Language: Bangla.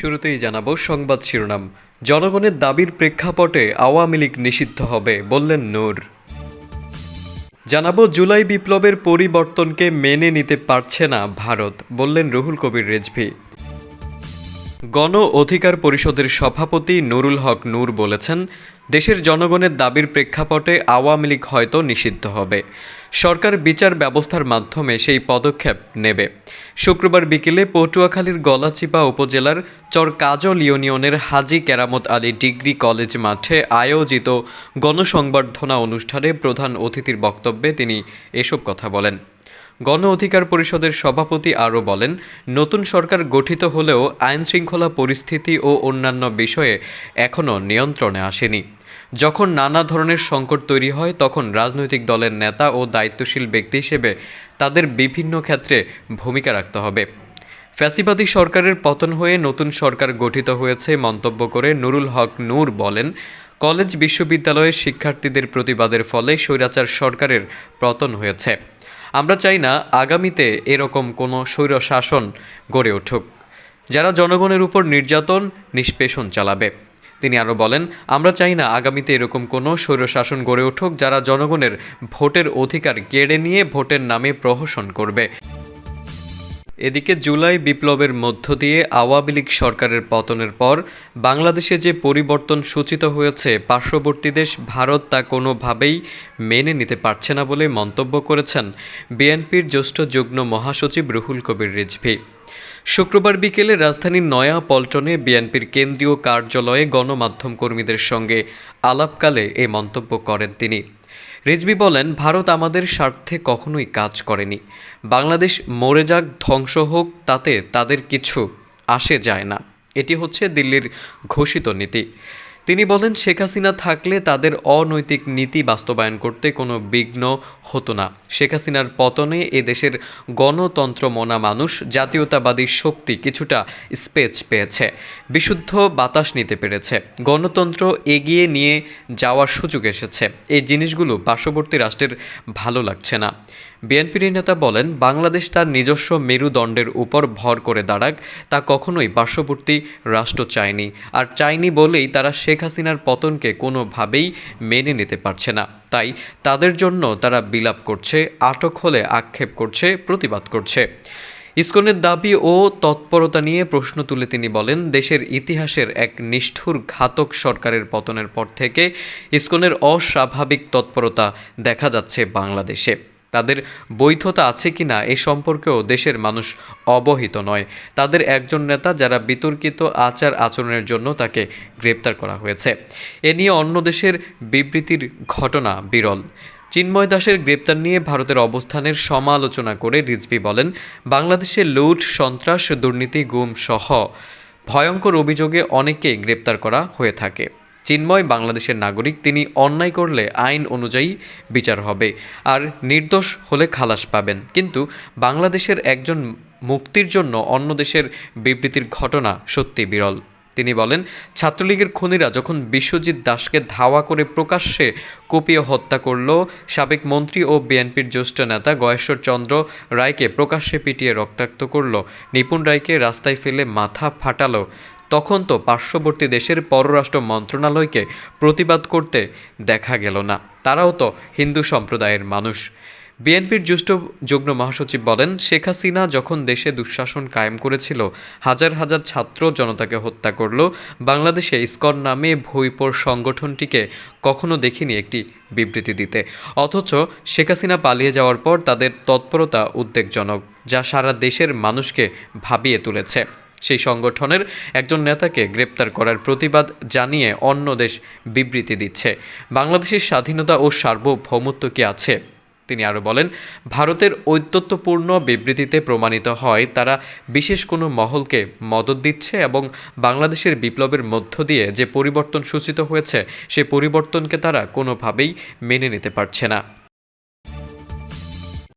শুরুতেই জানাব সংবাদ শিরোনাম। জনগণের দাবির প্রেক্ষাপটে আওয়ামী লীগ নিষিদ্ধ হবে, বললেন নূর। জানাব জুলাই বিপ্লবের পরিবর্তনকে মেনে নিতে পারছে না ভারত, বললেন রুহুল কবির রেজভি। গণ অধিকার পরিষদের সভাপতি নুরুল হক নূর বলেছেন দেশের জনগণের দাবির প্রেক্ষাপটে আওয়ামী লীগ হয়তো নিষিদ্ধ হবে। সরকার বিচার ব্যবস্থার মাধ্যমে সেই পদক্ষেপ নেবে। শুক্রবার বিকেলে পটুয়াখালীর গলাচিপা উপজেলার চর কাজল ইউনিয়নের হাজি কেরামত আলী ডিগ্রি কলেজ মাঠে আয়োজিত গণসংবর্ধনা অনুষ্ঠানে প্রধান অতিথির বক্তব্যে তিনি এসব কথা বলেন। গণ অধিকার পরিষদের সভাপতি আরও বলেন, নতুন সরকার গঠিত হলেও আইনশৃঙ্খলা পরিস্থিতি ও অন্যান্য বিষয়ে এখনও নিয়ন্ত্রণে আসেনি। যখন নানা ধরনের সংকট তৈরি হয়, তখন রাজনৈতিক দলের নেতা ও দায়িত্বশীল ব্যক্তি হিসেবে তাদের বিভিন্ন ক্ষেত্রে ভূমিকা রাখতে হবে। ফ্যাসিবাদী সরকারের পতন হয়ে নতুন সরকার গঠিত হয়েছে মন্তব্য করে নুরুল হক নূর বলেন, কলেজ বিশ্ববিদ্যালয়ের শিক্ষার্থীদের প্রতিবাদের ফলে স্বৈরাচার সরকারের পতন হয়েছে। আমরা চাই না আগামীতে এরকম কোনো স্বৈর শাসন গড়ে উঠুক। যারা জনগণের উপর নির্যাতন, নিষ্পেষণ চালাবে। তিনি আরও বলেন, আমরা চাই না আগামীতে এরকম কোনো স্বৈরশাসন গড়ে উঠুক যারা জনগণের ভোটের অধিকার কেড়ে নিয়ে ভোটের নামে প্রহসন করবে। এদিকে জুলাই বিপ্লবের মধ্য দিয়ে আওয়ামী লীগ সরকারের পতনের পর বাংলাদেশে যে পরিবর্তন সূচিত হয়েছে, পার্শ্ববর্তী দেশ ভারত তা কোনোভাবেই মেনে নিতে পারছে না বলে মন্তব্য করেছেন বিএনপির জ্যেষ্ঠ যুগ্ম মহাসচিব রুহুল কবির রিজভি। শুক্রবার বিকেলে রাজধানীর নয়া পল্টনে বিএনপির কেন্দ্রীয় কার্যালয়ে গণমাধ্যম কর্মীদের সঙ্গে আলাপকালে এ মন্তব্য করেন তিনি। রেজবি বলেন, ভারত আমাদের স্বার্থে কখনোই কাজ করেনি। বাংলাদেশ মরে যাক, ধ্বংস হোক, তাতে তাদের কিছু আসে যায় না। এটি হচ্ছে দিল্লির ঘোষিত নীতি। তিনি বলেন, শেখ হাসিনা থাকলে তাদের অনৈতিক নীতি বাস্তবায়ন করতে কোনো বিঘ্ন হতো না। শেখ হাসিনার পতনে এ দেশের গণতন্ত্র মনা মানুষ, জাতীয়তাবাদী শক্তি কিছুটা স্পেচ পেয়েছে, বিশুদ্ধ বাতাস নিতে পেরেছে, গণতন্ত্র এগিয়ে নিয়ে যাওয়ার সুযোগ এসেছে। এই জিনিসগুলো পার্শ্ববর্তী রাষ্ট্রের ভালো লাগছে না। বিএনপির নেতা বলেন, বাংলাদেশ তার নিজস্ব মেরুদণ্ডের উপর ভর করে দাঁড়াক, তা কখনোই পার্শ্ববর্তী রাষ্ট্র চায়নি। আর চায়নি বলেই তারা শেখ হাসিনার পতনকে কোনোভাবেই মেনে নিতে পারছে না। তাই তাদের জন্য তারা বিলাপ করছে, আটক হলে আক্ষেপ করছে, প্রতিবাদ করছে। ইসকনের দাবি ও তৎপরতা নিয়ে প্রশ্ন তুলে তিনি বলেন, দেশের ইতিহাসের এক নিষ্ঠুর ঘাতক সরকারের পতনের পর থেকে ইসকনের অস্বাভাবিক তৎপরতা দেখা যাচ্ছে বাংলাদেশে। তাদের বৈধতা আছে কিনা এ সম্পর্কেও দেশের মানুষ অবহিত নয়। তাদের একজন নেতা যারা বিতর্কিত আচার আচরণের জন্য তাকে গ্রেপ্তার করা হয়েছে। এ নিয়ে অন্য দেশের বিবৃতির ঘটনা বিরল। চিন্ময় দাসের গ্রেপ্তার নিয়ে ভারতের অবস্থানের সমালোচনা করে রিজভি বলেন, বাংলাদেশে লুট, সন্ত্রাস, দুর্নীতি, গুম সহ ভয়ঙ্কর অভিযোগে অনেককে গ্রেপ্তার করা হয়ে থাকে। চিন্ময় বাংলাদেশের নাগরিক, তিনি অন্যায় করলে আইন অনুযায়ী বিচার হবে আর নির্দোষ হলে খালাস পাবেন। কিন্তু বাংলাদেশের একজন মুক্তির জন্য অন্য দেশের বিবৃতির ঘটনা সত্যি বিরল। তিনি বলেন, ছাত্রলীগের খুনিরা যখন বিশ্বজিৎ দাসকে ধাওয়া করে প্রকাশ্যে কুপিয়ে হত্যা করল, সাবেক মন্ত্রী ও বিএনপির জ্যেষ্ঠ নেতা গয়েশ্বর চন্দ্র রায়কে প্রকাশ্যে পিটিয়ে রক্তাক্ত করল। নিপুণ রায়কে রাস্তায় ফেলে মাথা ফাটালো তখন তো পার্শ্ববর্তী দেশের পররাষ্ট্র মন্ত্রণালয়কে প্রতিবাদ করতে দেখা গেল না। তারাও তো হিন্দু সম্প্রদায়ের মানুষ। বিএনপির জ্যেষ্ঠ যুগ্ম মহাসচিব বলেন, শেখ হাসিনা যখন দেশে দুঃশাসন কায়েম করেছিল, হাজার হাজার ছাত্র জনতাকে হত্যা করল। বাংলাদেশে ইসকন নামে ভৈপর সংগঠনটিকে কখনো দেখিনি একটি বিবৃতি দিতে। অথচ শেখ হাসিনা পালিয়ে যাওয়ার পর তাদের তৎপরতা উদ্বেগজনক, যা সারা দেশের মানুষকে ভাবিয়ে তুলেছে। সেই সংগঠনের একজন নেতাকে গ্রেপ্তার করার প্রতিবাদ জানিয়ে অন্য দেশ বিবৃতি দিচ্ছে। বাংলাদেশের স্বাধীনতা ও সার্বভৌমত্ব কি আছে? তিনি আরও বলেন, ভারতের ঔদ্ধত্যপূর্ণ বিবৃতিতে প্রমাণিত হয় তারা বিশেষ কোনো মহলকে মদত দিচ্ছে এবং বাংলাদেশের বিপ্লবের মধ্য দিয়ে যে পরিবর্তন সূচিত হয়েছে, সে পরিবর্তনকে তারা কোনোভাবেই মেনে নিতে পারছে না।